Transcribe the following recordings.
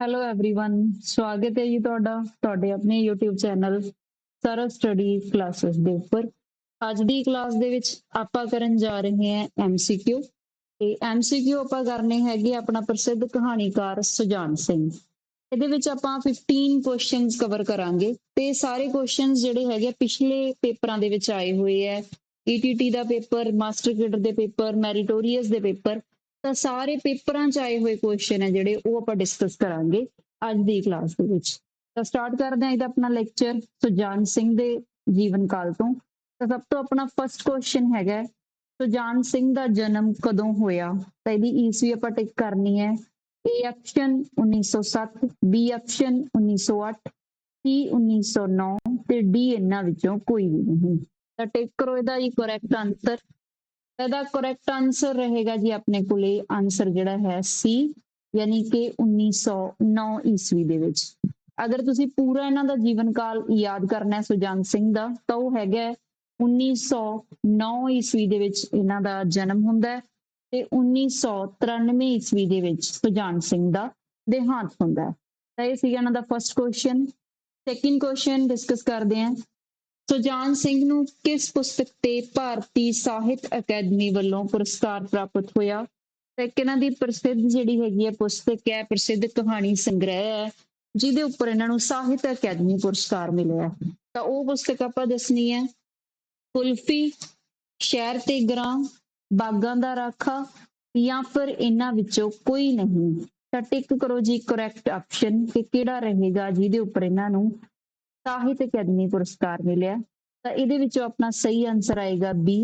Hello everyone ਸਵਾਗਤ ਹੈ ਜੀ ਤੁਹਾਡਾ ਤੁਹਾਡੇ ਆਪਣੇ YouTube channel Sarv study classes ਦੇ ਉੱਪਰ ਅੱਜ ਦੀ ਕਲਾਸ ਦੇ ਵਿੱਚ ਆਪਾਂ ਕਰਨ ਜਾ ਰਹੇ ਹਾਂ MCQ ਤੇ MCQ ਆਪਾਂ ਕਰਨੇ ਹੈਗੇ ਆਪਣਾ ਪ੍ਰਸਿੱਧ ਕਹਾਣੀਕਾਰ ਸੁਜਾਨ ਸਿੰਘ ਇਹਦੇ ਵਿੱਚ ਆਪਾਂ 15 ਕੁਐਸਚਨਸ ਕਵਰ ਕਰਾਂਗੇ ਤੇ ਸਾਰੇ ਕੁਐਸਚਨਸ ਜਿਹੜੇ ਹੈਗੇ ਪਿਛਲੇ ਪੇਪਰਾਂ ਦੇ ਵਿੱਚ ਆਏ ਹੋਏ ਹੈ ETT ਦਾ ਪੇਪਰ ਮਾਸਟਰ ਕੇਡਰ ਦੇ ਪੇਪਰ ਮੈਰੀਟੋਰੀਅਸ ਦੇ ਪੇਪਰ ਤਾਂ ਸਾਰੇ ਪੇਪਰਾਂ 'ਚ ਆਏ ਹੋਏ ਕੁਐਸਚਨ ਹੈ ਜਿਹੜੇ ਉਹ ਆਪਾਂ ਡਿਸਕਸ ਕਰਾਂਗੇ ਅੱਜ ਦੀ ਕਲਾਸ ਦੇ ਵਿੱਚ। ਤਾਂ ਸਟਾਰਟ ਕਰਦੇ ਹਾਂ ਇਹਦਾ ਆਪਣਾ ਲੈਕਚਰ ਸੁਜਾਨ ਸਿੰਘ ਦੇ ਜੀਵਨ ਕਾਲ ਤੋਂ। ਤਾਂ ਸਭ ਤੋਂ ਆਪਣਾ ਫਰਸਟ ਕੁਐਸਚਨ ਹੈਗਾ ਸੁਜਾਨ ਸਿੰਘ ਦਾ ਜਨਮ ਕਦੋਂ ਹੋਇਆ? ਤਾਂ ਇਹਦੀ ਈਸਵੀ ਆਪਾਂ ਟਿਕ ਕਰਨੀ ਹੈ। A option 1907 B option 1908 C 1909 ਤੇ ਡੀ ਇਹਨਾਂ ਵਿੱਚੋਂ ਕੋਈ ਵੀ ਨਹੀਂ। ਤਾਂ ਟਿਕ ਕਰੋ ਇਹਦਾ ਜੀ ਕਰੈਕਟ ਆਨਸਰ ਇਹਦਾ ਕਰੈਕਟ ਆਨਸਰ ਰਹੇਗਾ ਜੀ ਆਪਣੇ ਕੋਲੇ ਆਨਸਰ ਜਿਹੜਾ ਹੈ ਸੀ ਯਾਨੀ ਕਿ 1909 ਈਸਵੀ ਦੇ ਵਿੱਚ। ਅਗਰ ਤੁਸੀਂ ਪੂਰਾ ਇਹਨਾਂ ਦਾ ਜੀਵਨ ਕਾਲ ਯਾਦ ਕਰਨਾ ਹੈ ਸੁਜਾਨ ਸਿੰਘ ਦਾ, ਤਾਂ ਉਹ ਹੈਗਾ ਹੈ 1909 ਈਸਵੀ ਦੇ ਵਿੱਚ ਇਹਨਾਂ ਦਾ ਜਨਮ ਹੁੰਦਾ ਹੈ ਤੇ 1993 ਈਸਵੀ ਦੇ ਵਿੱਚ ਸੁਜਾਨ ਸਿੰਘ ਦਾ ਦੇਹਾਂਤ ਹੁੰਦਾ ਹੈ। ਤਾਂ ਇਹ ਸੀਗਾ ਇਹਨਾਂ ਦਾ first question second question discuss ਕਰਦੇ ਹਾਂ। ਸੁਜਾਨ ਸਿੰਘ ਨੂੰ ਕਿਸ ਪੁਸਤਕ ਤੇ ਭਾਰਤੀ ਸਾਹਿਤ ਅਕੈਡਮੀ ਵੱਲੋਂ ਪੁਰਸਕਾਰ ਪ੍ਰਾਪਤ ਹੋਇਆ? ਤੇ ਕਿਹਨਾਂ ਦੀ ਪ੍ਰਸਿੱਧ ਜਿਹੜੀ ਹੈਗੀ ਹੈ ਪੁਸਤਕ ਹੈ, ਪ੍ਰਸਿੱਧ ਕਹਾਣੀ ਸੰਗ੍ਰਹਿ ਹੈ, ਜਿਹਦੇ ਉੱਪਰ ਇਹਨਾਂ ਨੂੰ ਸਾਹਿਤ ਅਕੈਡਮੀ ਪੁਰਸਕਾਰ ਮਿਲਿਆ। ਤਾਂ ਉਹ ਪੁਸਤਕ ਆਪਾਂ ਦੱਸਣੀ ਹੈ। ਕੁਲਫੀ, ਸ਼ਹਿਰ ਤੇ ਗ੍ਰਾਂ, ਬਾਗਾਂ ਦਾ ਰਾਖਾ ਜਾਂ ਫਿਰ ਇਹਨਾਂ ਵਿੱਚੋਂ ਕੋਈ ਨਹੀਂ। ਤਾਂ ਟਿਕ ਕਰੋ ਜੀ ਕਰੈਕਟ ਆਪਸ਼ਨ ਕਿ ਕਿਹੜਾ ਰਹੇਗਾ ਜਿਹਦੇ ਉੱਪਰ ਇਹਨਾਂ ਨੂੰ ਸਾਹਿਤ ਅਕੈਡਮੀ ਪੁਰਸਕਾਰ ਮਿਲਿਆ। ਤਾਂ ਇਹਦੇ ਵਿੱਚੋਂ ਆਪਣਾ ਸਹੀ ਆਨਸਰ ਆਏਗਾ ਬੀ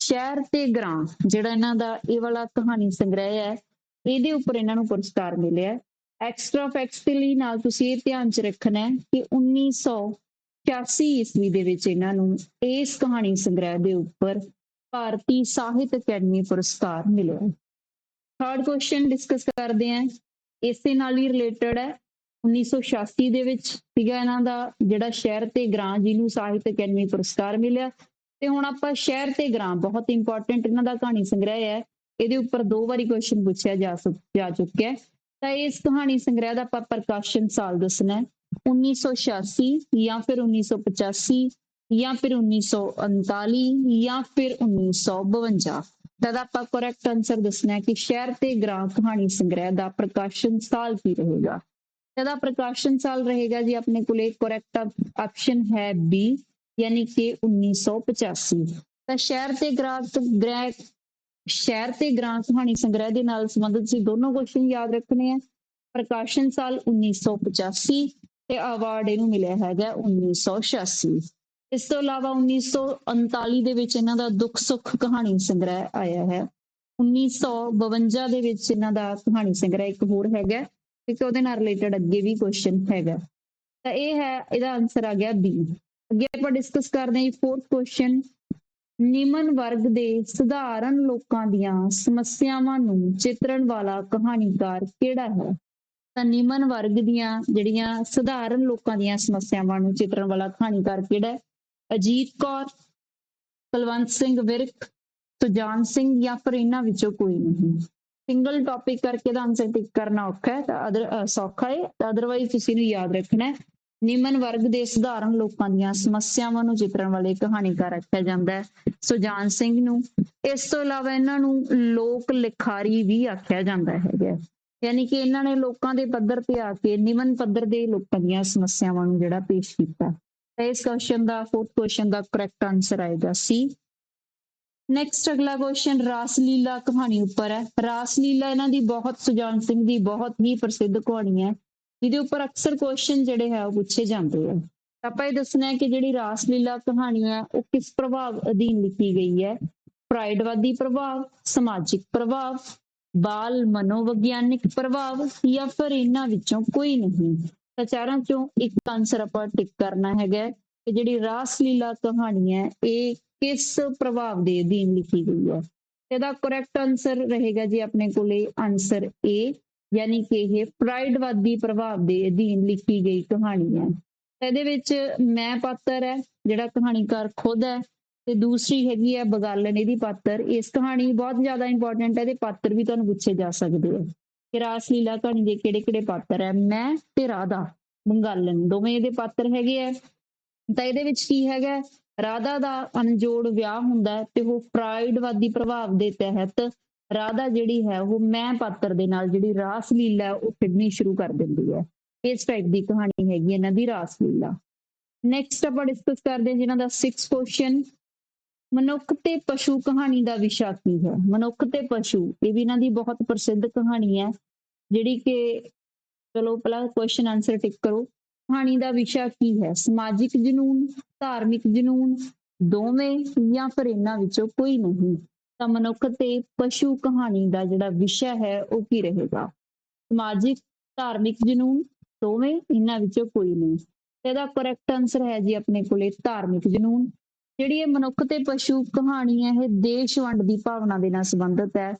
ਸ਼ਹਿਰ ਤੇ ਗ੍ਰਾਂ ਜਿਹੜਾ ਇਹਨਾਂ ਦਾ ਇਹ ਵਾਲਾ ਕਹਾਣੀ ਸੰਗ੍ਰਹਿ ਹੈ, ਇਹਦੇ ਉੱਪਰ ਇਹਨਾਂ ਨੂੰ ਪੁਰਸਕਾਰ ਮਿਲਿਆ। ਐਕਸਟਰਾ ਫੈਕਟਸ ਦੇ ਲਈ ਨਾਲ ਤੁਸੀਂ ਇਹ ਧਿਆਨ ਚ ਰੱਖਣਾ ਹੈ ਕਿ 1986 ਈਸਵੀ ਦੇ ਵਿੱਚ ਇਹਨਾਂ ਨੂੰ ਇਸ ਕਹਾਣੀ ਸੰਗ੍ਰਹਿ ਦੇ ਉੱਪਰ ਭਾਰਤੀ ਸਾਹਿਤ ਅਕੈਡਮੀ ਪੁਰਸਕਾਰ ਮਿਲਿਆ। ਥਰਡ ਕੁਐਸਚਨ ਡਿਸਕਸ ਕਰਦੇ ਹਾਂ। ਇਸੇ ਨਾਲ ਹੀ ਰਿਲੇਟਡ ਹੈ। 1986 ਦੇ ਵਿੱਚ ਸੀਗਾ ਇਹਨਾਂ ਦਾ, ਜਿਹੜਾ ਸ਼ਹਿਰ ਤੇ ਗ੍ਰਾਂ ਜਿਹਨੂੰ ਸਾਹਿਤ ਅਕੈਡਮੀ ਪੁਰਸਕਾਰ ਮਿਲਿਆ। ਤੇ ਹੁਣ ਆਪਾਂ ਸ਼ਹਿਰ ਤੇ ਗ੍ਰਾਂ ਬਹੁਤ ਇੰਪੋਰਟੈਂਟ ਇਹਨਾਂ ਦਾ ਕਹਾਣੀ ਸੰਗ੍ਰਹਿ ਹੈ। ਇਹਦੇ ਉੱਪਰ ਦੋ ਵਾਰੀ ਕੁਐਸਚਨ ਪੁੱਛਿਆ ਜਾ ਜਾ ਚੁੱਕਿਆ ਹੈ। ਤਾਂ ਇਸ ਕਹਾਣੀ ਸੰਗ੍ਰਹਿ ਦਾ ਆਪਾਂ ਪ੍ਰਕਾਸ਼ਨ ਸਾਲ ਦੱਸਣਾ ਹੈ। 1986 ਜਾਂ ਫਿਰ 1985 ਜਾਂ ਫਿਰ 1939 ਜਾਂ ਫਿਰ 1952 ਤਾਂ ਇਹਦਾ ਆਪਾਂ ਕਰੈਕਟ ਆਨਸਰ ਦੱਸਣਾ ਹੈ ਕਿ ਸ਼ਹਿਰ ਤੇ ਗ੍ਰਾਂ ਕਹਾਣੀ ਸੰਗ੍ਰਹਿ ਦਾ ਪ੍ਰਕਾਸ਼ਨ ਸਾਲ ਕੀ ਰਹੇਗਾ। ਇਹਦਾ ਪ੍ਰਕਾਸ਼ਨ ਸਾਲ ਰਹੇਗਾ ਜੀ ਆਪਣੇ ਕੋਲੇ ਕਰੈਕਟ ਆਪਸ਼ਨ ਹੈ ਬੀ ਯਾਨੀ ਕਿ 1985 ਤਾਂ ਸ਼ਹਿਰ ਤੇ ਗ੍ਰਾਂ ਗ੍ਰਹਿ, ਸ਼ਹਿਰ ਤੇ ਗ੍ਰਾਂ ਕਹਾਣੀ ਸੰਗ੍ਰਹਿ ਦੇ ਨਾਲ ਸੰਬੰਧਿਤ ਸੀ, ਦੋਨੋਂ ਕੁਐਸਚਨ ਯਾਦ ਰੱਖਣੇ ਆ। ਪ੍ਰਕਾਸ਼ਨ ਸਾਲ 1985 ਤੇ ਅਵਾਰਡ ਇਹਨੂੰ ਮਿਲਿਆ ਹੈਗਾ 1986 ਇਸ ਤੋਂ ਇਲਾਵਾ 1939 ਦੇ ਵਿੱਚ ਇਹਨਾਂ ਦਾ ਦੁੱਖ ਸੁੱਖ ਕਹਾਣੀ ਸੰਗ੍ਰਹਿ ਆਇਆ ਹੈ। 1952 ਦੇ ਵਿੱਚ ਇਹਨਾਂ ਦਾ ਕਹਾਣੀ ਸੰਗ੍ਰਹਿ ਇੱਕ ਹੋਰ ਹੈਗਾ। ਕਿਉਂਕਿ ਉਹਦੇ ਨਾਲ ਰਿਲੇਟਡ ਅੱਗੇ ਵੀ ਕੁਐਸਚਨ ਹੈਗਾ। ਤਾਂ ਇਹ ਹੈ, ਇਹਦਾ ਆਨਸਰ ਆ ਗਿਆ ਬੀ ਅੱਗੇ ਆਪਾਂ ਡਿਸਕਸ ਕਰਦੇ ਹਾਂ ਫੋਰਥ ਕੁਐਸਚਨ ਨਿਮਨ ਵਰਗ ਦੇ ਸਧਾਰਨ ਲੋਕਾਂ ਦੀਆਂ ਸਮੱਸਿਆਵਾਂ ਨੂੰ ਚਿਤਰਣ ਵਾਲਾ ਕਹਾਣੀਕਾਰ ਕਿਹੜਾ ਹੈ? ਤਾਂ ਨਿਮਨ ਵਰਗ ਦੀਆਂ ਜਿਹੜੀਆਂ ਸਧਾਰਨ ਲੋਕਾਂ ਦੀਆਂ ਸਮੱਸਿਆਵਾਂ ਨੂੰ ਚਿਤਰਣ ਵਾਲਾ ਕਹਾਣੀਕਾਰ ਕਿਹੜਾ ਹੈ? ਅਜੀਤ ਕੌਰ, ਕੁਲਵੰਤ ਸਿੰਘ ਵਿਰਕ, ਸੁਜਾਨ ਸਿੰਘ ਜਾਂ ਫਿਰ ਇਹਨਾਂ ਵਿੱਚੋਂ ਕੋਈ ਨਹੀਂ। ਸਿੰਗਲ ਟੌਪਿਕ ਕਰਕੇ ਦਾ ਆਨਸਰ ਟਿਕ ਕਰਨਾ ਔਖਾ ਹੈ, ਤਾਂ ਅਦਰ ਸੌਖਾ ਹੈ। ਤਾਂ ਅਦਰਵਾਈਜ਼ ਤੁਸੀਂ ਨੂੰ ਯਾਦ ਰੱਖਣਾ ਹੈ। ਨਿਮਨ ਵਰਗ ਦੇ ਸਧਾਰਨ ਲੋਕਾਂ ਦੀਆਂ ਸਮੱਸਿਆਵਾਂ ਨੂੰ ਚਿਤਰਨ ਵਾਲੇ ਕਹਾਣੀਕਾਰ ਆਖਿਆ ਜਾਂਦਾ ਹੈ। ਸੁਜਾਨ ਸਿੰਘ ਨੂੰ, ਇਸ ਤੋਂ ਇਲਾਵਾ ਇਹਨਾਂ ਨੂੰ ਲੋਕ ਲਿਖਾਰੀ ਵੀ ਆਖਿਆ ਜਾਂਦਾ ਹੈਗਾ ਯਾਨੀ ਕਿ ਇਹਨਾਂ ਨੇ ਲੋਕਾਂ ਦੇ ਪੱਧਰ ਤੇ ਆ ਕੇ ਨਿਮਨ ਪੱਧਰ ਦੇ ਲੋਕਾਂ ਦੀਆਂ ਸਮੱਸਿਆਵਾਂ ਨੂੰ ਜਿਹੜਾ ਪੇਸ਼ ਕੀਤਾ। ਤਾਂ ਇਸ ਕੁਐਸਚਨ ਦਾ ਫੋਰਥ ਕੁਐਸਚਨ ਦਾ ਕਰੈਕਟ ਆਨਸਰ ਆਏਗਾ ਸੀ। ਨੈਕਸਟ ਅਗਲਾ ਕੁਐਸਚਨ ਰਾਸਲੀਲਾ ਕਹਾਣੀ ਉੱਪਰ ਹੈ। ਰਾਸਲੀਲਾ ਇਹਨਾਂ ਦੀ ਬਹੁਤ ਸੁਜਾਨ ਸਿੰਘ ਦੀ ਬਹੁਤ ਹੀ ਪ੍ਰਸਿੱਧ ਕਹਾਣੀ ਹੈ। ਜਿਹਦੇ ਉੱਪਰ ਅਕਸਰ ਕੁਐਸਚਨ ਜਿਹੜੇ ਹੈ ਉਹ ਪੁੱਛੇ ਜਾਂਦੇ ਆ। ਆਪਾਂ ਇਹ ਦੱਸਣਾ ਹੈ ਕਿ ਜਿਹੜੀ ਰਾਸਲੀਲਾ ਕਹਾਣੀ ਹੈ, ਉਹ ਕਿਸ ਪ੍ਰਭਾਵ ਅਧੀਨ ਲਿਖੀ ਗਈ ਹੈ? ਪ੍ਰਾਈਡਵਾਦੀ ਪ੍ਰਭਾਵ, ਸਮਾਜਿਕ ਪ੍ਰਭਾਵ, ਬਾਲ ਮਨੋਵਿਗਿਆਨਿਕ ਪ੍ਰਭਾਵ ਜਾਂ ਫਿਰ ਇਹਨਾਂ ਵਿੱਚੋਂ ਕੋਈ ਨਹੀਂ? ਤਾਂ ਚਾਰਾਂ ਚੋਂ ਇੱਕ ਆਨਸਰ ਆਪਾਂ ਟਿਕ ਕਰਨਾ ਹੈਗਾ ਕਿ ਜਿਹੜੀ ਰਾਸਲੀਲਾ ਕਹਾਣੀ ਹੈ, ਇਹ ਕਿਸ ਪ੍ਰਭਾਵ ਦੇ ਅਧੀਨ ਲਿਖੀ ਗਈ ਹੈ? ਇਹਦਾ ਕਰੈਕਟ ਆਨਸਰ ਰਹੇਗਾ ਜੀ ਆਪਣੇ ਕੋਲੇ ਆਨਸਰ ਏ ਯਾਨੀ ਕਿ ਇਹ ਪ੍ਰਾਈਡਵਾਦੀ ਪ੍ਰਭਾਵ ਦੇ ਅਧੀਨ ਲਿਖੀ ਗਈ ਕਹਾਣੀ ਹੈ। ਇਹਦੇ ਵਿੱਚ ਮੈਂ ਪਾਤਰ ਹੈ, ਜਿਹੜਾ ਕਹਾਣੀਕਾਰ ਖੁਦ ਹੈ, ਤੇ ਦੂਸਰੀ ਹੈਗੀ ਹੈ ਬਗਾਲਨ, ਇਹਦੀ ਪਾਤਰ। ਇਸ ਕਹਾਣੀ ਬਹੁਤ ਜ਼ਿਆਦਾ ਇੰਪੋਰਟੈਂਟ ਹੈ, ਇਹਦੇ ਪਾਤਰ ਵੀ ਤੁਹਾਨੂੰ ਪੁੱਛੇ ਜਾ ਸਕਦੇ ਆ ਕਿ ਰਾਸ ਲੀਲਾ ਕਹਾਣੀ ਦੇ ਕਿਹੜੇ ਕਿਹੜੇ ਪਾਤਰ ਹੈ? ਮੈਂ ਤੇ ਰਾਧਾ, ਬੰਗਾਲਨ, ਦੋਵੇਂ ਇਹਦੇ ਪਾਤਰ ਹੈਗੇ ਆ ਤਾਂ ਇਹਦੇ ਵਿੱਚ ਕੀ ਹੈਗਾ ਰਾਧਾ ਦਾ ਅਣਜੋੜ ਵਿਆਹ ਹੁੰਦਾ ਹੈ ਤੇ ਉਹ ਪ੍ਰਾਈਡਵਾਦੀ ਪ੍ਰਭਾਵ ਦੇ ਤਹਿਤ ਰਾਧਾ ਜਿਹੜੀ ਹੈ ਉਹ ਮੈਂ ਪਾਤਰ ਦੇ ਨਾਲ ਜਿਹੜੀ ਰਾਸ ਲੀਲਾ ਉਹ ਖੇਡਣੀ ਸ਼ੁਰੂ ਕਰ ਦਿੰਦੀ ਹੈ। ਇਸ ਟਾਈਪ ਦੀ ਕਹਾਣੀ ਹੈਗੀ ਇਹਨਾਂ ਦੀ ਰਾਸ ਲੀਲਾ। ਨੈਕਸਟ ਆਪਾਂ ਡਿਸਕਸ ਕਰਦੇ ਹਾਂ ਜਿਨ੍ਹਾਂ ਦਾ 6 ਕੁਐਸਚਨ ਮਨੁੱਖ ਤੇ ਪਸ਼ੂ ਕਹਾਣੀ ਦਾ ਵਿਸ਼ਾ ਕੀ ਹੈ? ਮਨੁੱਖ ਤੇ ਪਸ਼ੂ, ਇਹ ਵੀ ਇਹਨਾਂ ਦੀ ਬਹੁਤ ਪ੍ਰਸਿੱਧ ਕਹਾਣੀ ਹੈ, ਜਿਹੜੀ ਕਿ ਚਲੋ ਪਹਿਲਾਂ ਕੁਐਸਚਨ ਆਨਸਰ ਟਿਕ ਕਰੋ। ਕਹਾਣੀ ਦਾ ਵਿਸ਼ਾ ਕੀ ਹੈ? ਸਮਾਜਿਕ ਜਨੂਨ ਧਾਰਮਿਕ ਜਨੂਨ ਦੋਵੇਂ ਜਾਂ ਫਿਰ ਇਹਨਾਂ ਵਿੱਚੋਂ ਕੋਈ ਨਹੀਂ। ਤਾਂ ਮਨੁੱਖ ਤੇ ਪਸ਼ੂ ਕਹਾਣੀ ਦਾ ਜਿਹੜਾ ਵਿਸ਼ਾ ਹੈ, ਉਹ ਕੀ ਰਹੇਗਾ? ਸਮਾਜਿਕ, ਧਾਰਮਿਕ ਜਨੂਨ ਦੋਵੇਂ ਇਹਨਾਂ ਵਿੱਚੋਂ ਕੋਈ ਨਹੀਂ। ਇਹਦਾ ਕਰੈਕਟ ਆਨਸਰ ਹੈ ਜੀ ਆਪਣੇ ਕੋਲੇ ਧਾਰਮਿਕ ਜਨੂਨ। ਜਿਹੜੀ ਇਹ ਮਨੁੱਖ ਤੇ ਪਸ਼ੂ ਕਹਾਣੀ ਹੈ, ਇਹ ਦੇਸ਼ ਵੰਡ ਦੀ ਭਾਵਨਾ ਦੇ ਨਾਲ ਸੰਬੰਧਿਤ ਹੈ।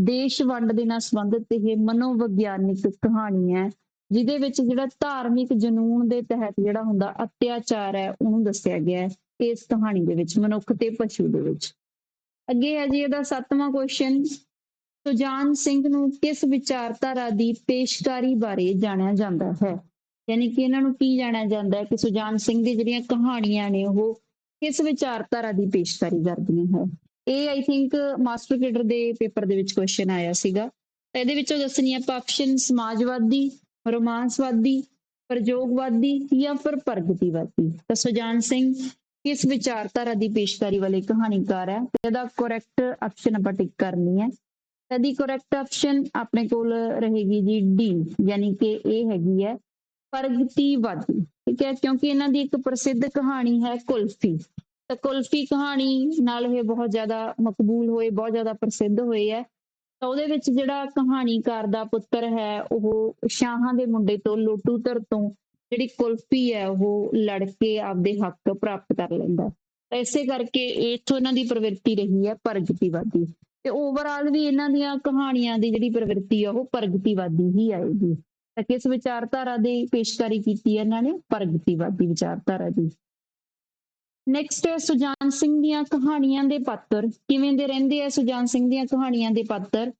ਦੇਸ਼ ਵੰਡ ਦੇ ਨਾਲ ਸੰਬੰਧਿਤ ਇਹ ਮਨੋਵਿਗਿਆਨਿਕ ਕਹਾਣੀ ਹੈ। ਜਿਹਦੇ ਵਿੱਚ ਜਿਹੜਾ ਧਾਰਮਿਕ ਜਨੂਨ ਦੇ ਤਹਿਤ ਜਿਹੜਾ ਹੁੰਦਾ ਅਤਿਆਚਾਰ ਹੈ, ਉਹਨੂੰ ਦੱਸਿਆ ਗਿਆ ਹੈ ਇਸ ਕਹਾਣੀ ਦੇ ਵਿੱਚ, ਮਨੁੱਖ ਤੇ ਪਸ਼ੂ ਦੇ ਵਿੱਚ। ਅੱਗੇ ਹੈ ਜੀ ਇਹਦਾ ਸੱਤਵਾਂ ਕੁਐਸਚਨ ਸੁਜਾਨ ਸਿੰਘ ਨੂੰ ਕਿਸ ਵਿਚਾਰਧਾਰਾ ਦੀ ਪੇਸ਼ਕਾਰੀ ਬਾਰੇ ਜਾਣਿਆ ਜਾਂਦਾ ਹੈ? ਯਾਨੀ ਕਿ ਇਹਨਾਂ ਨੂੰ ਕੀ ਜਾਣਿਆ ਜਾਂਦਾ ਹੈ ਕਿ ਸੁਜਾਨ ਸਿੰਘ ਦੀ ਜਿਹੜੀਆਂ ਕਹਾਣੀਆਂ ਨੇ, ਉਹ ਕਿਸ ਵਿਚਾਰਧਾਰਾ ਦੀ ਪੇਸ਼ਕਾਰੀ ਕਰਦੀਆਂ ਹੈ? ਇਹ ਆਈ ਥਿੰਕ ਮਾਸਟਰ ਕੇਡਰ ਦੇ ਪੇਪਰ ਦੇ ਵਿੱਚ ਕੁਐਸਚਨ ਆਇਆ ਸੀਗਾ। ਇਹਦੇ ਵਿੱਚੋਂ ਦੱਸਣੀ ਆਪਾਂ ਆਪਸ਼ਨ ਸਮਾਜਵਾਦੀ ਰੋਮਾਂਸਵਾਦੀ, ਪ੍ਰਯੋਗਵਾਦੀ ਜਾਂ ਫਿਰ ਪ੍ਰਗਤੀਵਾਦੀ? ਤਾਂ ਸੁਜਾਨ ਸਿੰਘ, ਕਿਸ ਵਿਚਾਰਧਾਰਾ ਦੀ ਪੇਸ਼ਕਾਰੀ ਵਾਲੇ ਕਹਾਣੀਕਾਰ ਹੈ? ਤੇ ਇਹਦਾ ਕਰੈਕਟ ਆਪਸ਼ਨ ਆਪਾਂ ਟਿਕ ਕਰਨੀ ਹੈ। ਇਹਦੀ ਕਰੈਕਟ ਆਪਸ਼ਨ ਆਪਣੇ ਕੋਲ ਰਹੇਗੀ ਜੀ ਡੀ ਯਾਨੀ ਕਿ ਇਹ ਹੈਗੀ ਹੈ ਪ੍ਰਗਤੀਵਾਦੀ। ਠੀਕ ਹੈ, ਕਿਉਂਕਿ ਇਹਨਾਂ ਦੀ ਇੱਕ ਪ੍ਰਸਿੱਧ ਕਹਾਣੀ ਹੈ ਕੁਲਫੀ। ਤਾਂ ਕੁਲਫੀ ਕਹਾਣੀ ਨਾਲ ਇਹ ਬਹੁਤ ਜ਼ਿਆਦਾ ਮਕਬੂਲ ਹੋਏ, ਬਹੁਤ ਜ਼ਿਆਦਾ ਪ੍ਰਸਿੱਧ ਹੋਏ ਹੈ। ਉਹਦੇ ਵਿੱਚ ਜਿਹੜਾ ਕਹਾਣੀਕਾਰ ਦਾ ਪੁੱਤਰ ਹੈ, ਉਹ ਸ਼ਾਹਾਂ ਦੇ ਮੁੰਡੇ ਤੋਂ ਲੋਟੂਤਰ ਤੋਂ ਜਿਹੜੀ ਕੁਲਫੀ ਹੈ, ਉਹ ਲੜ ਕੇ ਆਪਦੇ ਹੱਕ ਪ੍ਰਾਪਤ ਕਰ ਲੈਂਦਾ। ਤਾਂ ਇਸੇ ਕਰਕੇ ਇਥੋਂ ਇਹਨਾਂ ਦੀ ਪ੍ਰਵਿਰਤੀ ਰਹੀ ਹੈ ਪ੍ਰਗਤੀਵਾਦੀ। ਤੇ ਓਵਰਆਲ ਵੀ ਇਹਨਾਂ ਦੀਆਂ ਕਹਾਣੀਆਂ ਦੀ ਜਿਹੜੀ ਪ੍ਰਵਿਰਤੀ ਆ, ਉਹ ਪ੍ਰਗਤੀਵਾਦੀ ਹੀ ਆਏਗੀ। ਤਾਂ ਕਿਸ ਵਿਚਾਰਧਾਰਾ ਦੀ ਪੇਸ਼ਕਾਰੀ ਕੀਤੀ ਹੈ ਇਹਨਾਂ ਨੇ? ਪ੍ਰਗਤੀਵਾਦੀ ਵਿਚਾਰਧਾਰਾ ਦੀ। ਨੈਕਸਟ ਹੈ ਸੁਜਾਨ ਸਿੰਘ ਦੀਆਂ ਕਹਾਣੀਆਂ ਦੇ ਪਾਤਰ। ਕਿਵੇਂ ਦੇ ਰਹਿੰਦੇ ਆ ਸੁਜਾਨ ਸਿੰਘ ਦੀਆਂ ਕਹਾਣੀਆਂ ਦੇ ਪਾਤਰ?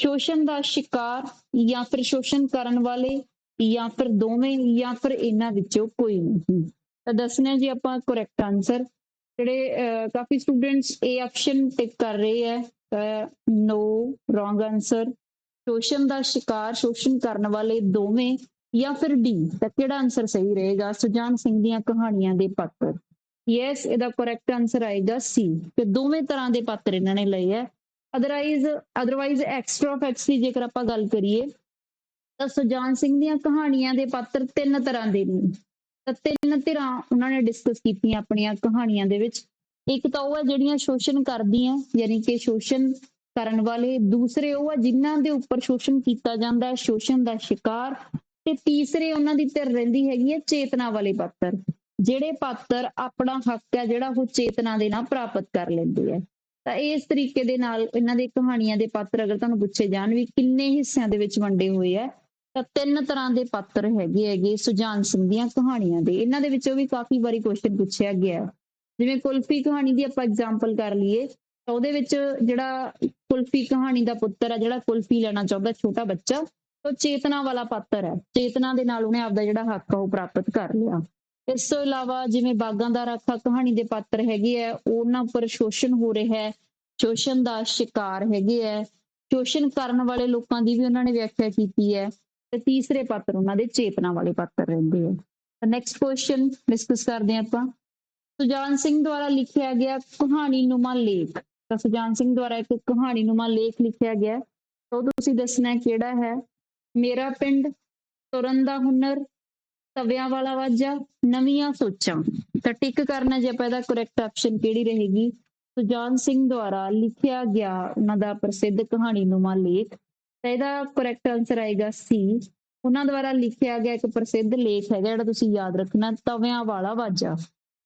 ਸ਼ੋਸ਼ਣ ਦਾ ਸ਼ਿਕਾਰ ਜਾਂ ਫਿਰ ਸ਼ੋਸ਼ਣ ਕਰਨ ਵਾਲੇ ਜਾਂ ਫਿਰ ਦੋਵੇਂ ਜਾਂ ਫਿਰ ਇਹਨਾਂ ਵਿੱਚੋਂ ਕੋਈ ਨਹੀਂ। ਤਾਂ ਦੱਸਣਾ ਜੀ ਆਪਾਂ ਕਰੈਕਟ ਆਨਸਰ ਜਿਹੜੇ ਅਹ, ਕਾਫੀ ਸਟੂਡੈਂਟਸ ਇਹ ਆਪਸ਼ਨ ਟਿਕ ਕਰ ਰਹੇ ਹੈ ਨੋ ਰੋਂਗ ਆਨਸਰ ਸ਼ੋਸ਼ਣ ਦਾ ਸ਼ਿਕਾਰ ਸ਼ੋਸ਼ਣ ਕਰਨ ਵਾਲੇ ਦੋਵੇਂ ਜਾਂ ਫਿਰ ਡੀ ਤਾਂ ਕਿਹੜਾ ਆਨਸਰ ਸਹੀ ਰਹੇਗਾ? ਸੁਜਾਨ ਸਿੰਘ ਦੀਆਂ ਕਹਾਣੀਆਂ ਦੇ ਪਾਤਰ। ਯੈਸ ਇਹਦਾ ਕਰੈਕਟ ਆਨਸਰ ਆਏਗਾ ਸੀ ਕਿ ਦੋਵੇਂ ਤਰ੍ਹਾਂ ਦੇ ਪਾਤਰ ਇਹਨਾਂ ਨੇ ਲਏ ਹੈ। ਅਦਰਵਾਈਜ਼ ਅਦਰਵਾਈਜ਼ ਐਕਸਟਰਾ ਫੈਕਟਸ ਦੀ ਜੇਕਰ ਆਪਾਂ ਗੱਲ ਕਰੀਏ, ਤਾਂ ਸੁਜਾਨ ਸਿੰਘ ਦੀਆਂ ਕਹਾਣੀਆਂ ਦੇ ਪਾਤਰ ਤਿੰਨ ਤਰ੍ਹਾਂ ਦੇ ਨੇ। ਤਾਂ ਤਿੰਨ ਧਿਰਾਂ ਉਹਨਾਂ ਨੇ ਡਿਸਕਸ ਕੀਤੀਆਂ ਆਪਣੀਆਂ ਕਹਾਣੀਆਂ ਦੇ ਵਿੱਚ। ਇੱਕ ਤਾਂ ਉਹ ਹੈ ਜਿਹੜੀਆਂ ਸ਼ੋਸ਼ਣ ਕਰਦੀਆਂ, ਯਾਨੀ ਕਿ ਸ਼ੋਸ਼ਣ ਕਰਨ ਵਾਲੇ। ਦੂਸਰੇ ਉਹ ਆ ਜਿਨ੍ਹਾਂ ਦੇ ਉੱਪਰ ਸ਼ੋਸ਼ਣ ਕੀਤਾ ਜਾਂਦਾ ਹੈ, ਸ਼ੋਸ਼ਣ ਦਾ ਸ਼ਿਕਾਰ। ਤੇ ਤੀਸਰੇ ਉਹਨਾਂ ਦੀ ਧਿਰ ਰਹਿੰਦੀ ਹੈਗੀ ਹੈ ਚੇਤਨਾ ਵਾਲੇ ਪਾਤਰ। ਜਿਹੜੇ ਪਾਤਰ ਆਪਣਾ ਹੱਕ ਹੈ, ਜਿਹੜਾ ਉਹ ਚੇਤਨਾ ਦੇ ਨਾਲ ਪ੍ਰਾਪਤ ਕਰ ਲੈਂਦੇ ਹੈ। ਤਾਂ ਇਸ ਤਰੀਕੇ ਦੇ ਨਾਲ ਇਹਨਾਂ ਦੇ ਕਹਾਣੀਆਂ ਦੇ ਪਾਤਰ ਅਗਰ ਤੁਹਾਨੂੰ ਪੁੱਛੇ ਜਾਣ ਵੀ ਕਿੰਨੇ ਹਿੱਸਿਆਂ ਦੇ ਵਿੱਚ ਵੰਡੇ ਹੋਏ ਹੈ, ਤਾਂ ਤਿੰਨ ਤਰ੍ਹਾਂ ਦੇ ਪਾਤਰ ਹੈਗੇ ਹੈਗੇ ਸੁਜਾਨ ਸਿੰਘ ਦੀਆਂ ਕਹਾਣੀਆਂ ਦੇ। ਇਹਨਾਂ ਦੇ ਵਿੱਚੋਂ ਵੀ ਕਾਫੀ ਵਾਰੀ ਕੁਐਸਚਨ ਪੁੱਛਿਆ ਗਿਆ। ਜਿਵੇਂ ਕੁਲਫੀ ਕਹਾਣੀ ਦੀ ਆਪਾਂ ਐਗਜ਼ਾਮਪਲ ਕਰ ਲਈਏ, ਤਾਂ ਉਹਦੇ ਵਿੱਚ ਜਿਹੜਾ ਕੁਲਫੀ ਕਹਾਣੀ ਦਾ ਪੁੱਤਰ ਹੈ, ਜਿਹੜਾ ਕੁਲਫੀ ਲੈਣਾ ਚਾਹੁੰਦਾ, ਛੋਟਾ ਬੱਚਾ, ਉਹ ਚੇਤਨਾ ਵਾਲਾ ਪਾਤਰ ਹੈ। ਚੇਤਨਾ ਦੇ ਨਾਲ ਉਹਨੇ ਆਪਦਾ ਜਿਹੜਾ ਹੱਕ ਆ, ਉਹ ਪ੍ਰਾਪਤ ਕਰ ਲਿਆ। ਇਸ ਤੋਂ ਇਲਾਵਾ ਜਿਵੇਂ ਬਾਗਾਂ ਦਾ ਰਾਖਾ ਕਹਾਣੀ ਦੇ ਪਾਤਰ ਹੈਗੇ ਆ, ਉਹਨਾਂ ਉੱਪਰ ਸ਼ੋਸ਼ਣ ਹੋ ਰਿਹਾ ਹੈ, ਸ਼ੋਸ਼ਣ ਦਾ ਸ਼ਿਕਾਰ ਹੈਗੇ ਹੈ ਸ਼ੋਸ਼ਣ ਕਰਨ ਵਾਲੇ ਲੋਕਾਂ ਦੀ ਵੀ ਉਹਨਾਂ ਨੇ ਵਿਆਖਿਆ ਕੀਤੀ ਹੈ ਤੇ ਤੀਸਰੇ ਪਾਤਰ ਉਹਨਾਂ ਦੇ ਚੇਤਨਾ ਵਾਲੇ ਪਾਤਰ ਰਹਿੰਦੇ ਆ। ਨੈਕਸਟ ਕੁਐਸਚਨ ਡਿਸਕਸ ਕਰਦੇ ਹਾਂ ਆਪਾਂ। ਸੁਜਾਨ ਸਿੰਘ ਦੁਆਰਾ ਲਿਖਿਆ ਗਿਆ ਕਹਾਣੀ ਨੁਮਾ ਲੇਖ। ਤਾਂ ਸੁਜਾਨ ਸਿੰਘ ਦੁਆਰਾ ਇੱਕ ਕਹਾਣੀ ਨੁਮਾ ਲੇਖ ਲਿਖਿਆ ਗਿਆ। ਤਾਂ ਉਹ ਤੁਸੀਂ ਦੱਸਣਾ ਕਿਹੜਾ ਹੈ? ਮੇਰਾ ਪਿੰਡ, ਤੁਰਨ ਦਾ ਹੁਨਰ ਤਵਿਆਂ ਵਾਲਾ ਵਾਜਾ, ਨਵੀਆਂ ਸੋਚਾਂ। ਤਾਂ ਟਿਕ ਕਰਨਾ ਜੇ ਆਪਾਂ ਇਹਦਾ ਕਰੈਕਟ ਆਪਸ਼ਨ ਕਿਹੜੀ ਰਹੇਗੀ? ਸੁਜਾਨ ਸਿੰਘ ਦੁਆਰਾ ਲਿਖਿਆ ਗਿਆ ਉਹਨਾਂ ਦਾ ਪ੍ਰਸਿੱਧ ਕਹਾਣੀ ਨੁਮਾ ਲੇਖ। ਤਾਂ ਇਹਦਾ ਕਰੈਕਟ ਆਨਸਰ ਆਏਗਾ ਸੀ ਉਹਨਾਂ ਦੁਆਰਾ ਲਿਖਿਆ ਗਿਆ ਇੱਕ ਪ੍ਰਸਿੱਧ ਲੇਖ ਹੈਗਾ, ਜਿਹੜਾ ਤੁਸੀਂ ਯਾਦ ਰੱਖਣਾ, ਤਵਿਆਂ ਵਾਲਾ ਵਾਜਾ।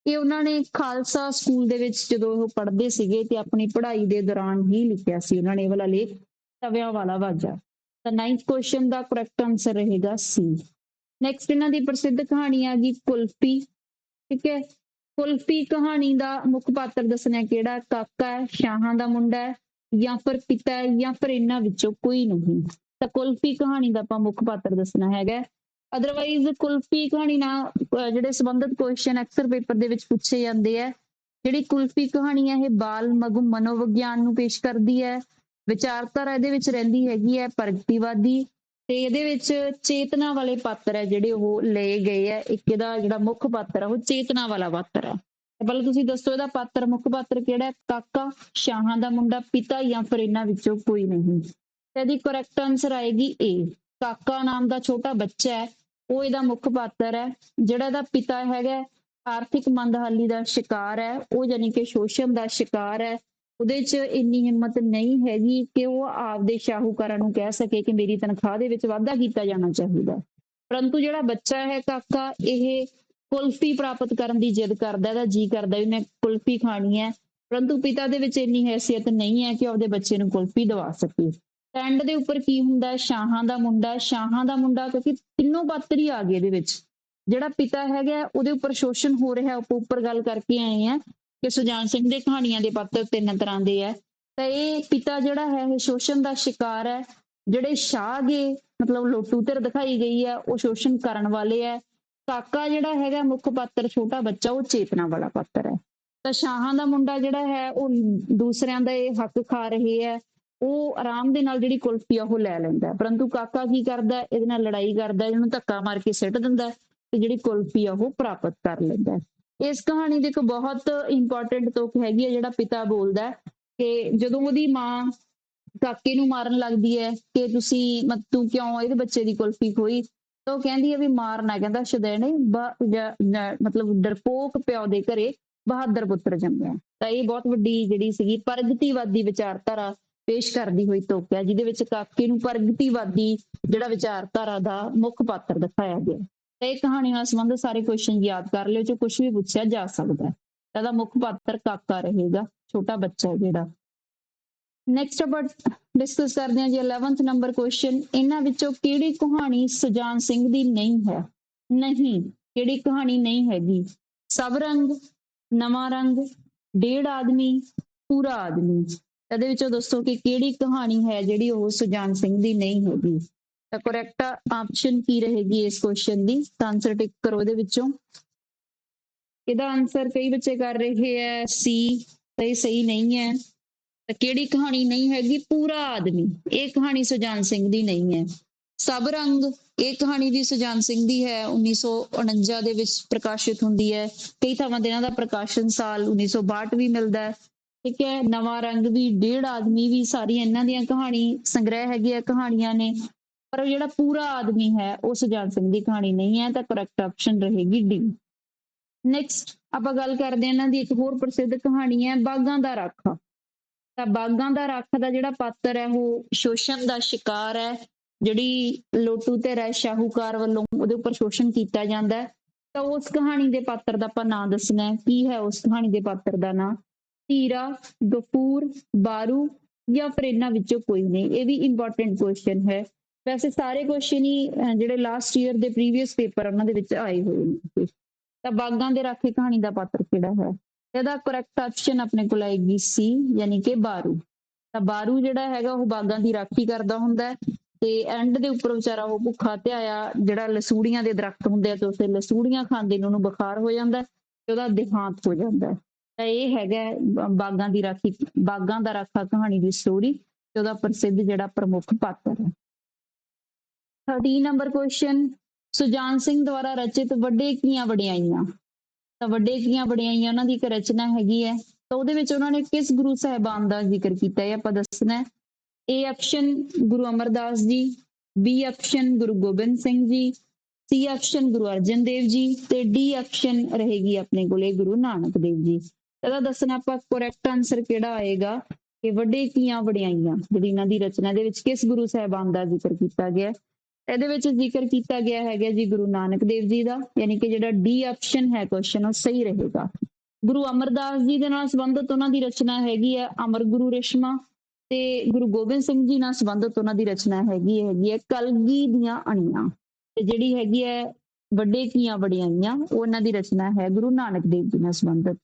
ਇਹ ਉਹਨਾਂ ਨੇ ਖਾਲਸਾ ਸਕੂਲ ਦੇ ਵਿੱਚ ਜਦੋਂ ਉਹ ਪੜ੍ਹਦੇ ਸੀਗੇ ਤੇ ਆਪਣੀ ਪੜ੍ਹਾਈ ਦੇ ਦੌਰਾਨ ਹੀ ਲਿਖਿਆ ਸੀ ਉਹਨਾਂ ਨੇ ਇਹ ਵਾਲਾ ਲੇਖ, ਤਵਿਆਂ ਵਾਲਾ ਵਾਜਾ। ਤਾਂ ਨਾਈਨਥ ਕੁਐਸਚਨ ਦਾ ਕਰੈਕਟ ਆਨਸਰ ਰਹੇਗਾ ਸੀ ਨੈਕਸਟ ਇਹਨਾਂ ਦੀ ਪ੍ਰਸਿੱਧ ਕਹਾਣੀ ਆ ਗਈ ਕੁਲਫੀ, ਠੀਕ ਹੈ? ਕੁਲਫੀ ਕਹਾਣੀ ਦਾ ਮੁੱਖ ਪਾਤਰ ਦੱਸਣਾ ਕਿਹੜਾ? ਕਾਕਾ ਹੈ, ਸ਼ਾਹਾਂ ਦਾ ਮੁੰਡਾ ਹੈ, ਜਾਂ ਫਿਰ ਪਿਤਾ ਹੈ, ਜਾਂ ਫਿਰ ਇਹਨਾਂ ਵਿੱਚੋਂ ਕੋਈ ਨਹੀਂ। ਤਾਂ ਕੁਲਫੀ ਕਹਾਣੀ ਦਾ ਆਪਾਂ ਮੁੱਖ ਪਾਤਰ ਦੱਸਣਾ ਹੈਗਾ ਅਦਰਵਾਈਜ਼ ਕੁਲਫੀ ਕਹਾਣੀ ਨਾਲ ਜਿਹੜੇ ਸੰਬੰਧਿਤ ਕੁਐਸਚਨ ਅਕਸਰ ਪੇਪਰ ਦੇ ਵਿੱਚ ਪੁੱਛੇ ਜਾਂਦੇ ਆ ਜਿਹੜੀ ਕੁਲਫੀ ਕਹਾਣੀ ਹੈ, ਇਹ ਬਾਲ ਮਗੂ ਮਨੋਵਿਗਿਆਨ ਨੂੰ ਪੇਸ਼ ਕਰਦੀ ਹੈ। ਵਿਚਾਰਧਾਰਾ ਇਹਦੇ ਵਿੱਚ ਰਹਿੰਦੀ ਹੈਗੀ ਹੈ ਪ੍ਰਗਤੀਵਾਦੀ। ਤੇ ਇਹਦੇ ਵਿੱਚ ਚੇਤਨਾ ਵਾਲੇ ਪਾਤਰ ਹੈ ਜਿਹੜੇ ਉਹ ਲਏ ਗਏ ਆ ਇੱਕ ਇਹਦਾ ਜਿਹੜਾ ਮੁੱਖ ਪਾਤਰ ਹੈ, ਉਹ ਚੇਤਨਾ ਵਾਲਾ ਪਾਤਰ ਹੈ। ਪਹਿਲਾਂ ਤੁਸੀਂ ਦੱਸੋ ਇਹਦਾ ਪਾਤਰ, ਮੁੱਖ ਪਾਤਰ ਕਿਹੜਾ ਕਾਕਾ, ਸ਼ਾਹਾਂ ਦਾ ਮੁੰਡਾ, ਪਿਤਾ ਜਾਂ ਫਿਰ ਇਹਨਾਂ ਵਿੱਚੋਂ ਕੋਈ ਨਹੀਂ। ਤੇ ਇਹਦੀ ਕਰੈਕਟ ਆਨਸਰ ਆਏਗੀ ਏ ਕਾਕਾ ਨਾਮ ਦਾ ਛੋਟਾ ਬੱਚਾ ਹੈ, ਉਹ ਇਹਦਾ ਮੁੱਖ ਪਾਤਰ ਹੈ। ਜਿਹੜਾ ਇਹਦਾ ਪਿਤਾ ਹੈਗਾ ਆਰਥਿਕ ਮੰਦਹਾਲੀ ਦਾ ਸ਼ਿਕਾਰ ਹੈ। ਉਹ ਯਾਨੀ ਕਿ ਸ਼ੋਸ਼ਣ ਦਾ ਸ਼ਿਕਾਰ ਹੈ। ਉਹਦੇ 'ਚ ਇੰਨੀ ਹਿੰਮਤ ਨਹੀਂ ਹੈਗੀ ਕਿ ਉਹ ਆਪਦੇ ਸ਼ਾਹੂਕਾਰਾਂ ਨੂੰ ਕਹਿ ਸਕੇ ਕਿ ਮੇਰੀ ਤਨਖਾਹ ਦੇ ਵਿੱਚ ਵਾਧਾ ਕੀਤਾ ਜਾਣਾ ਚਾਹੀਦਾ। ਪਰੰਤੂ ਜਿਹੜਾ ਬੱਚਾ ਹੈ ਕਾਕਾ, ਇਹ ਕੁਲਫੀ ਪ੍ਰਾਪਤ ਕਰਨ ਦੀ ਜਿੱਦ ਕਰਦਾ ਇਹਦਾ ਜੀ ਕਰਦਾ ਵੀ ਮੈਂ ਕੁਲਫੀ ਖਾਣੀ ਹੈ। ਪਰੰਤੂ ਪਿਤਾ ਦੇ ਵਿੱਚ ਇੰਨੀ ਹੈਸੀਅਤ ਨਹੀਂ ਹੈ ਕਿ ਆਪਦੇ ਬੱਚੇ ਨੂੰ ਕੁਲਫੀ ਦਵਾ ਸਕੇ। ਐਂਡ ਦੇ ਉੱਪਰ ਕੀ ਹੁੰਦਾ ਸ਼ਾਹਾਂ ਦਾ ਮੁੰਡਾ, ਸ਼ਾਹਾਂ ਦਾ ਮੁੰਡਾ ਕਿਉਂਕਿ ਤਿੰਨੋਂ ਪਾਤਰੀ ਆ ਗਏ ਇਹਦੇ ਵਿੱਚ। ਜਿਹੜਾ ਪਿਤਾ ਹੈਗਾ, ਉਹਦੇ ਉੱਪਰ ਸ਼ੋਸ਼ਣ ਹੋ ਰਿਹਾ, ਆਪਾਂ ਉੱਪਰ ਗੱਲ ਕਰਕੇ ਆਏ ਆ ਕਿ ਸੁਜਾਨ ਸਿੰਘ ਦੇ ਕਹਾਣੀਆਂ ਦੇ ਪਾਤਰ ਤਿੰਨ ਤਰ੍ਹਾਂ ਦੇ ਹੈ। ਤਾਂ ਇਹ ਪਿਤਾ ਜਿਹੜਾ ਹੈ, ਇਹ ਸ਼ੋਸ਼ਣ ਦਾ ਸ਼ਿਕਾਰ ਹੈ। ਜਿਹੜੇ ਸ਼ਾਹ ਦੇ ਮਤਲਬ ਲੋਟੂ ਧਿਰ ਦਿਖਾਈ ਗਈ ਹੈ, ਉਹ ਸ਼ੋਸ਼ਣ ਕਰਨ ਵਾਲੇ ਹੈ। ਕਾਕਾ ਜਿਹੜਾ ਹੈਗਾ, ਮੁੱਖ ਪਾਤਰ, ਛੋਟਾ ਬੱਚਾ, ਉਹ ਚੇਤਨਾ ਵਾਲਾ ਪਾਤਰ ਹੈ। ਤਾਂ ਸ਼ਾਹਾਂ ਦਾ ਮੁੰਡਾ ਜਿਹੜਾ ਹੈ, ਉਹ ਦੂਸਰਿਆਂ ਦਾ ਇਹ ਹੱਕ ਖਾ ਰਹੇ ਹੈ। ਉਹ ਆਰਾਮ ਦੇ ਨਾਲ ਜਿਹੜੀ ਕੁਲਫੀ ਆ, ਉਹ ਲੈ ਲੈਂਦਾ ਪਰੰਤੂ ਕਾਕਾ ਕੀ ਕਰਦਾ ਇਹਦੇ ਨਾਲ ਲੜਾਈ ਕਰਦਾ ਇਹਨੂੰ ਧੱਕਾ ਮਾਰ ਕੇ ਸਿੱਟ ਦਿੰਦਾ ਤੇ ਜਿਹੜੀ ਕੁਲਫੀ ਆ, ਉਹ ਪ੍ਰਾਪਤ ਕਰ ਲੈਂਦਾ ਹੈ। ਇਸ ਕਹਾਣੀ ਦੀ ਇੱਕ ਬਹੁਤ ਇੰਪੋਰਟੈਂਟ ਤੁਕ ਹੈਗੀ ਹੈ ਜਿਹੜਾ ਪਿਤਾ ਬੋਲਦਾ ਕਿ ਜਦੋਂ ਉਹਦੀ ਮਾਂ ਕਾਕੇ ਨੂੰ ਮਾਰਨ ਲੱਗਦੀ ਹੈ ਕਿ ਤੁਸੀਂ ਮਤ, ਤੂੰ ਕਿਉਂ ਇਹਦੇ ਬੱਚੇ ਦੀ ਕੁਲਫੀ ਖੋਈ? ਤਾਂ ਉਹ ਕਹਿੰਦੀ ਹੈ ਵੀ ਮਾਰਨਾ ਕਹਿੰਦਾ ਸ਼ਦੈਣੇ ਮਤਲਬ ਡਰਪੋਕ ਪਿਓ ਦੇ ਘਰੇ ਬਹਾਦਰ ਪੁੱਤਰ ਜੰਮਿਆ। ਤਾਂ ਇਹ ਬਹੁਤ ਵੱਡੀ ਜਿਹੜੀ ਸੀਗੀ ਪ੍ਰਗਤੀਵਾਦੀ ਵਿਚਾਰਧਾਰਾ ਪੇਸ਼ ਕਰਦੀ ਹੋਈ ਤੁਕ ਹੈ, ਜਿਹਦੇ ਵਿੱਚ ਕਾਕੇ ਨੂੰ ਪ੍ਰਗਤੀਵਾਦੀ ਜਿਹੜਾ ਵਿਚਾਰਧਾਰਾ ਦਾ ਮੁੱਖ ਪਾਤਰ ਦਿਖਾਇਆ ਗਿਆ। ਇਹ ਕਹਾਣੀ ਨਾਲ ਸੰਬੰਧਿਤ ਸਾਰੇ ਕੁਐਸਚਨ ਯਾਦ ਕਰ ਲਿਓ, ਜੋ ਕੁਝ ਵੀ ਪੁੱਛਿਆ ਜਾ ਸਕਦਾ ਹੈ। ਇਹਦਾ ਮੁੱਖ ਪਾਤਰ ਕਾਕਾ ਰਹੇਗਾ, ਛੋਟਾ ਬੱਚਾ ਹੈ ਜਿਹੜਾ। ਨੈਕਸਟ ਆਪਾਂ ਡਿਸਕਸ ਕਰਦੇ ਹਾਂ ਜੀ 11th ਨੰਬਰ ਕੁਐਸਚਨ ਇਹਨਾਂ ਵਿੱਚੋਂ ਕਿਹੜੀ ਕਹਾਣੀ ਸੁਜਾਨ ਸਿੰਘ ਦੀ ਨਹੀਂ ਹੈ? ਨਹੀਂ, ਕਿਹੜੀ ਕਹਾਣੀ ਨਹੀਂ ਹੈਗੀ? ਸਭ ਰੰਗ, ਨਵਾਂ ਰੰਗ, ਡੇਢ ਆਦਮੀ, ਪੂਰਾ ਆਦਮੀ। ਇਹਦੇ ਵਿੱਚੋਂ ਦੱਸੋ ਕਿ ਕਿਹੜੀ ਕਹਾਣੀ ਹੈ ਜਿਹੜੀ ਉਹ ਸੁਜਾਨ ਸਿੰਘ ਦੀ ਨਹੀਂ ਹੈਗੀ? ਤਾਂ ਕਰੈਕਟ ਆਪਸ਼ਨ ਕੀ ਰਹੇਗੀ ਇਸ ਕੁਐਸਚਨ ਦੀ? ਤਾਂ ਆਨਸਰ ਟਿਕ ਕਰੋ ਇਹਦੇ ਵਿੱਚੋਂ। ਇਹਦਾ ਆਨਸਰ ਕਈ ਬੱਚੇ ਕਰ ਰਹੇ ਹੈ ਸੀ ਤਾਂ ਇਹ ਸਹੀ ਨਹੀਂ ਹੈ। ਤਾਂ ਕਿਹੜੀ ਕਹਾਣੀ ਨਹੀਂ ਹੈਗੀ? ਪੂਰਾ ਆਦਮੀ। ਇਹ ਕਹਾਣੀ ਸੁਜਾਨ ਸਿੰਘ ਦੀ ਨਹੀਂ ਹੈ। ਸਭ ਰੰਗ, ਇਹ ਕਹਾਣੀ ਵੀ ਸੁਜਾਨ ਸਿੰਘ ਦੀ ਹੈ। 1949 ਦੇ ਵਿੱਚ ਪ੍ਰਕਾਸ਼ਿਤ ਹੁੰਦੀ ਹੈ। ਕਈ ਥਾਵਾਂ ਤੇ ਇਹਨਾਂ ਦਾ ਪ੍ਰਕਾਸ਼ਨ ਸਾਲ 1962 ਵੀ ਮਿਲਦਾ ਹੈ। ਠੀਕ ਹੈ, ਨਵਾਂ ਰੰਗ ਵੀ, ਡੇਢ ਆਦਮੀ ਵੀ ਸਾਰੀਆਂ ਇਹਨਾਂ ਦੀਆਂ ਕਹਾਣੀ, ਸੰਗ੍ਰਹਿ ਹੈਗੀ ਆ ਕਹਾਣੀਆਂ ਨੇ। ਪਰ ਉਹ ਜਿਹੜਾ ਪੂਰਾ ਆਦਮੀ ਹੈ, ਉਹ ਸੁਜਾਨ ਸਿੰਘ ਦੀ ਕਹਾਣੀ ਨਹੀਂ ਹੈ, ਤਾਂ ਕਰੈਕਟ ਆਪਸ਼ਨ ਰਹੇਗੀ ਡੀ ਨੈਕਸਟ ਆਪਾਂ ਗੱਲ ਕਰਦੇ ਹਾਂ ਇਹਨਾਂ ਦੀ ਇੱਕ ਹੋਰ ਪ੍ਰਸਿੱਧ ਕਹਾਣੀ ਹੈ, ਬਾਗਾਂ ਦਾ ਰਾਖਾ। ਤਾਂ ਬਾਗਾਂ ਦਾ ਰਾਖਾ ਦਾ ਜਿਹੜਾ ਪਾਤਰ ਹੈ, ਉਹ ਸ਼ੋਸ਼ਣ ਦਾ ਸ਼ਿਕਾਰ ਹੈ, ਜਿਹੜੀ ਲੋਟੂ ਤੇ ਰਹਿ ਸ਼ਾਹੂਕਾਰ ਵੱਲੋਂ ਉਹਦੇ ਉੱਪਰ ਸ਼ੋਸ਼ਣ ਕੀਤਾ ਜਾਂਦਾ ਹੈ। ਤਾਂ ਉਸ ਕਹਾਣੀ ਦੇ ਪਾਤਰ ਦਾ ਆਪਾਂ ਨਾਂ ਦੱਸਣਾ ਕੀ ਹੈ ਉਸ ਕਹਾਣੀ ਦੇ ਪਾਤਰ ਦਾ ਨਾਂ? ਧੀਰਾ, ਗਫੂਰ, ਬਾਰੂ ਜਾਂ ਫਿਰ ਇਹਨਾਂ ਵਿੱਚੋਂ ਕੋਈ ਨਹੀਂ, ਇਹ ਵੀ ਇੰਪੋਰਟੈਂਟ ਕੁਐਸਚਨ ਹੈ। ਵੈਸੇ ਸਾਰੇ ਕੁਐਸਚਨ ਹੀ ਜਿਹੜੇ ਲਾਸਟ ਈਅਰ ਦੇ ਪ੍ਰੀਵੀਅਸ ਪੇਪਰ ਉਹਨਾਂ ਦੇ ਵਿੱਚ ਆਏ ਹੋਏ ਨੇ ਤਾਂ ਬਾਗਾਂ ਦੇ ਰਾਖੇ ਕਹਾਣੀ ਦਾ ਪਾਤਰ ਕਿਹੜਾ ਹੈ? ਇਹਦਾ ਕਰੈਕਟ ਆਪਸ਼ਨ ਆਪਣੇ ਕੋਲ ਆਏਗੀ ਸੀ ਯਾਨੀ ਕਿ ਬਾਰੂ। ਤਾਂ ਬਾਰੂ ਜਿਹੜਾ ਹੈਗਾ, ਉਹ ਬਾਗਾਂ ਦੀ ਰਾਖੀ ਕਰਦਾ ਹੁੰਦਾ ਤੇ ਐਂਡ ਦੇ ਉੱਪਰ ਵਿਚਾਰਾ ਉਹ ਭੁੱਖਾ ਧਿਆਇਆ, ਜਿਹੜਾ ਲਸੂੜੀਆਂ ਦੇ ਦਰਖਤ ਹੁੰਦੇ ਆ ਤੇ ਉਸੇ ਲਸੂੜੀਆਂ ਖਾਂਦੇ ਨੂੰ, ਉਹਨੂੰ ਬੁਖਾਰ ਹੋ ਜਾਂਦਾ ਤੇ ਉਹਦਾ ਦੇਹਾਂਤ ਹੋ ਜਾਂਦਾ ਤਾਂ ਇਹ ਹੈਗਾ ਬਾਗਾਂ ਦੀ ਰਾਖੀ, ਬਾਗਾਂ ਦਾ ਰਾਖਾ ਕਹਾਣੀ ਦੀ ਸਟੋਰੀ ਤੇ ਉਹਦਾ ਪ੍ਰਸਿੱਧ ਜਿਹੜਾ ਪ੍ਰਮੁੱਖ ਪਾਤਰ ਹੈ। 13 ਨੰਬਰ ਕੁਐਸਚਨ ਸੁਜਾਨ ਸਿੰਘ ਦੁਆਰਾ ਰਚਿਤ ਵੱਡੇ ਕੀਆਂ ਵਡਿਆਈਆਂ ਤਾਂ ਵੱਡੇ ਕੀਆਂ ਵਡਿਆਈਆਂ ਉਹਨਾਂ ਦੀ ਇੱਕ ਰਚਨਾ ਹੈਗੀ ਹੈ। ਤਾਂ ਉਹਦੇ ਵਿੱਚ ਉਹਨਾਂ ਨੇ ਕਿਸ ਗੁਰੂ ਸਾਹਿਬਾਨ ਦਾ ਜ਼ਿਕਰ ਕੀਤਾ ਹੈ? ਆਪਾਂ ਦੱਸਣਾ ਹੈ। ਏ option Guru Amardas ji. B option Guru Gobind Singh ji. C option Guru Arjan Dev ji. ਤੇ ਡੀ ਆਪਸ਼ਨ ਰਹੇਗੀ ਆਪਣੇ ਕੋਲੇ ਗੁਰੂ ਨਾਨਕ ਦੇਵ ਜੀ। ਇਹਦਾ ਦੱਸਣਾ ਆਪਾਂ ਕਰੈਕਟ ਆਨਸਰ ਕਿਹੜਾ ਆਏਗਾ? ਕਿ ਵੱਡੇ ਕੀਆਂ ਵਡਿਆਈਆਂ ਜਿਹੜੀ ਇਹਨਾਂ ਦੀ ਰਚਨਾ ਦੇ ਵਿੱਚ ਕਿਸ ਗੁਰੂ ਸਾਹਿਬਾਨ ਦਾ ਜ਼ਿਕਰ ਕੀਤਾ ਗਿਆ ਇਹਦੇ ਵਿੱਚ ਜ਼ਿਕਰ ਕੀਤਾ ਗਿਆ ਹੈਗਾ ਜੀ ਗੁਰੂ ਨਾਨਕ ਦੇਵ ਜੀ ਦਾ, ਯਾਨੀ ਕਿ ਜਿਹੜਾ ਡੀ ਆਪਸ਼ਨ ਹੈ ਕੁਐਸਚਨ ਉਹ ਸਹੀ ਰਹੇਗਾ। ਗੁਰੂ ਅਮਰਦਾਸ ਜੀ ਦੇ ਨਾਲ ਸੰਬੰਧਿਤ ਉਹਨਾਂ ਦੀ ਰਚਨਾ ਹੈਗੀ ਹੈ ਅਮਰ ਗੁਰੂ ਰੇਸ਼ਮਾ ਤੇ ਗੁਰੂ ਗੋਬਿੰਦ ਸਿੰਘ ਜੀ ਨਾਲ ਸੰਬੰਧਿਤ ਉਹਨਾਂ ਦੀ ਰਚਨਾ ਹੈਗੀ ਹੈਗੀ ਹੈ ਕਲਗੀ ਦੀਆਂ ਅਣੀਆਂ। ਤੇ ਜਿਹੜੀ ਹੈਗੀ ਹੈ ਵੱਡੇ ਕੀਆਂ ਵਡਿਆਈਆਂ ਉਹਨਾਂ ਦੀ ਰਚਨਾ ਹੈ ਗੁਰੂ ਨਾਨਕ ਦੇਵ ਜੀ ਨਾਲ ਸੰਬੰਧਿਤ।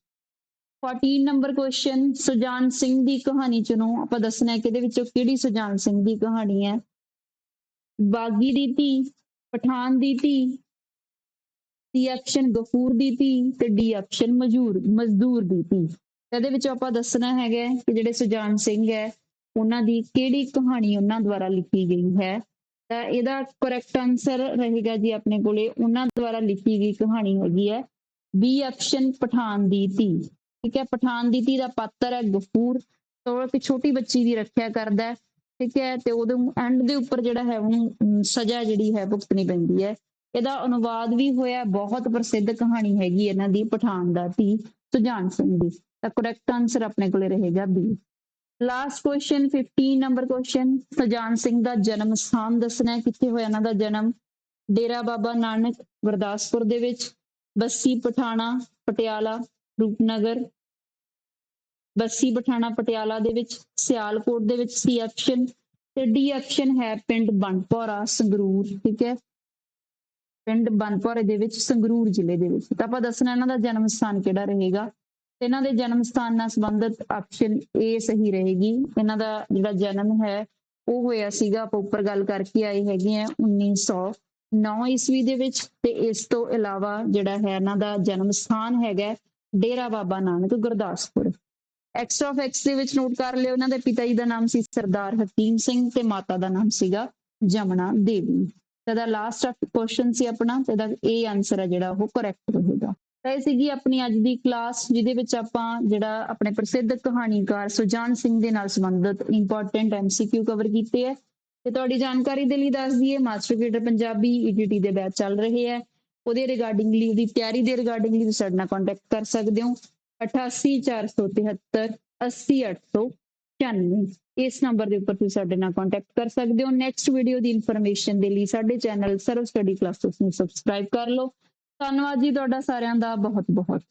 14 ਨੰਬਰ ਕੁਐਸਚਨ ਸੁਜਾਨ ਸਿੰਘ ਦੀ ਕਹਾਣੀ ਚੁਣੋ। ਆਪਾਂ ਦੱਸਣਾ ਹੈ ਕਿ ਇਹਦੇ ਵਿੱਚੋਂ ਕਿਹੜੀ ਸੁਜਾਨ ਸਿੰਘ ਦੀ ਕਹਾਣੀ ਹੈ? ਬਾਗੀ ਦੀ ਧੀ, ਪਠਾਨ ਦੀ ਧੀ ਸੀ ਆਪਸ਼ਨ ਗਫੂਰ ਦੀ ਧੀ ਤੇ ਡੀ ਆਪਸ਼ਨ ਮਜ਼ਦੂਰ ਮਜ਼ਦੂਰ ਦੀ ਧੀ। ਇਹਦੇ ਵਿੱਚ ਆਪਾਂ ਦੱਸਣਾ ਹੈਗਾ ਕਿ ਜਿਹੜੇ ਸੁਜਾਨ ਸਿੰਘ ਹੈ, ਉਹਨਾਂ ਦੀ ਕਿਹੜੀ ਕਹਾਣੀ ਉਹਨਾਂ ਦੁਆਰਾ ਲਿਖੀ ਗਈ ਹੈ। ਤਾਂ ਇਹਦਾ ਕਰੈਕਟ ਆਨਸਰ ਰਹੇਗਾ ਜੀ ਆਪਣੇ ਕੋਲੇ, ਉਹਨਾਂ ਦੁਆਰਾ ਲਿਖੀ ਗਈ ਕਹਾਣੀ ਹੈਗੀ ਹੈ, ਬੀ ਆਪਸ਼ਨ ਪਠਾਨ ਦੀ ਧੀ। ਠੀਕ ਹੈ, ਪਠਾਨ ਦੀ ਧੀ ਦਾ ਪਾਤਰ ਹੈ ਗਫੂਰ, ਤੇ ਇੱਕ ਛੋਟੀ ਬੱਚੀ ਦੀ ਰੱਖਿਆ ਕਰਦਾ ਹੈ। ਠੀਕ ਹੈ, ਤੇ ਉਹਦੇ ਐਂਡ ਦੇ ਉੱਪਰ ਜਿਹੜਾ ਹੈ, ਉਹਨੂੰ ਸਜ਼ਾ ਜਿਹੜੀ ਹੈ, ਭੁਗਤਣੀ ਪੈਂਦੀ ਹੈ। ਇਹਦਾ ਅਨੁਵਾਦ ਵੀ ਹੋਇਆ, ਬਹੁਤ ਪ੍ਰਸਿੱਧ ਕਹਾਣੀ ਹੈਗੀ ਇਹਨਾਂ ਦੀ, ਪਠਾਨ ਦਾ ਧੀ ਸੁਜਾਨ ਸਿੰਘ ਦੀ। ਤਾਂ ਕਰੈਕਟ ਆਨਸਰ ਆਪਣੇ ਕੋਲੇ ਰਹੇਗਾ B last question 15 number question Sujan Singh ਦਾ ਜਨਮ ਸਥਾਨ ਦੱਸਣਾ ਕਿੱਥੇ ਹੋਇਆ ਇਹਨਾਂ ਦਾ ਜਨਮ? ਡੇਰਾ ਬਾਬਾ ਨਾਨਕ ਗੁਰਦਾਸਪੁਰ ਦੇ ਵਿੱਚ, ਬੱਸੀ, ਪਠਾਣਾ, ਪਟਿਆਲਾ, ਰੂਪਨਗਰ ਬੱਸੀ ਪਠਾਣਾ ਪਟਿਆਲਾ ਦੇ ਵਿੱਚ, ਸਿਆਲਕੋਟ ਦੇ ਵਿੱਚ ਸੀ ਆਪਸ਼ਨ ਤੇ ਡੀ ਆਪਸ਼ਨ ਹੈ ਪਿੰਡ ਬਣਪੌਰਾ ਸੰਗਰੂਰ, ਠੀਕ ਹੈ? ਪਿੰਡ ਬਣਪੌਰੇ ਦੇ ਵਿੱਚ, ਸੰਗਰੂਰ ਜ਼ਿਲ੍ਹੇ ਦੇ ਵਿੱਚ। ਤਾਂ ਆਪਾਂ ਦੱਸਣਾ ਇਹਨਾਂ ਦਾ ਜਨਮ ਸਥਾਨ ਕਿਹੜਾ ਰਹੇਗਾ? ਤੇ ਇਹਨਾਂ ਦੇ ਜਨਮ ਸਥਾਨ ਨਾਲ ਸੰਬੰਧਿਤ ਆਪਸ਼ਨ A ਸਹੀ ਰਹੇਗੀ। ਇਹਨਾਂ ਦਾ ਜਿਹੜਾ ਜਨਮ ਹੈ, ਉਹ ਹੋਇਆ ਸੀਗਾ, ਆਪਾਂ ਉੱਪਰ ਗੱਲ ਕਰਕੇ ਆਏ ਹੈਗੇ ਆ 1909 ਈਸਵੀ ਦੇ ਵਿੱਚ। ਤੇ ਇਸ ਤੋਂ ਇਲਾਵਾ ਜਿਹੜਾ ਹੈ ਇਹਨਾਂ ਦਾ ਜਨਮ ਸਥਾਨ ਹੈਗਾ Dera Baba Nanak Gurdaspur. X of X ਦੇ ਵਿੱਚ ਨੋਟ ਕਰ ਲਿਓ, ਇਹਨਾਂ ਦੇ ਪਿਤਾ ਜੀ ਦਾ ਨਾਮ ਸੀ ਸਰਦਾਰ ਹਕੀਮ ਸਿੰਘ ਤੇ ਮਾਤਾ ਦਾ ਨਾਮ ਸੀਗਾ ਜਮਨਾ ਦੇਵੀ। ਤੇ ਲਾਸਟ ਕੁਐਸਚਨ ਸੀ ਆਪਣਾ, ਤੇ ਦਾ ਇਹ ਆਨਸਰ ਹੈ ਜਿਹੜਾ ਉਹ ਕਰੈਕਟ ਰਹੇਗਾ। ਤਾਂ ਇਹ ਸੀਗੀ ਆਪਣੀ ਅੱਜ ਦੀ ਕਲਾਸ ਜਿਹਦੇ ਵਿੱਚ ਆਪਾਂ ਜਿਹੜਾ ਆਪਣੇ ਪ੍ਰਸਿੱਧ ਕਹਾਣੀਕਾਰ ਸੁਜਾਨ ਸਿੰਘ ਦੇ ਨਾਲ ਸੰਬੰਧਿਤ ਇੰਪੋਰਟੈਂਟ ਐਮਸੀਕਿਊ ਕਵਰ ਕੀਤੇ ਹੈ। ਤੇ ਤੁਹਾਡੀ ਜਾਣਕਾਰੀ ਦੇ ਲਈ ਦੱਸ ਦਈਏ ਮਾਸਟਰ ਕ੍ਰੀਏਟਰ ਪੰਜਾਬੀ ਈਟੀਟੀ ਦੇ ਬੈਚ ਚੱਲ ਰਹੇ ਹੈ। ਉਹਦੇ ਰਿਗਾਰਡਿੰਗਲੀ ਉਹਦੀ ਤਿਆਰੀ ਦੇ ਰਿਗਾਰਡਿੰਗਲੀ ਤੁਸੀਂ ਸਾਡੇ ਨਾਲ ਕੰਟੈਕਟ ਕਰ ਸਕਦੇ ਹੋ। 88473 80896 ਇਸ ਨੰਬਰ ਦੇ ਉੱਪਰ ਤੁਸੀਂ ਸਾਡੇ ਨਾਲ ਕੰਟੈਕਟ ਕਰ ਸਕਦੇ ਹੋ। ਨੈਕਸਟ ਵੀਡੀਓ ਦੀ ਇਨਫੋਰਮੇਸ਼ਨ ਦੇ ਲਈ ਸਾਡੇ ਚੈਨਲ ਸਰਵ ਸਟੱਡੀ ਕਲਾਸਿਸ ਨੂੰ ਸਬਸਕ੍ਰਾਈਬ ਕਰ ਲਓ। ਧੰਨਵਾਦ ਜੀ ਤੁਹਾਡਾ ਸਾਰਿਆਂ ਦਾ। ਬਹੁਤ ਬਹੁਤ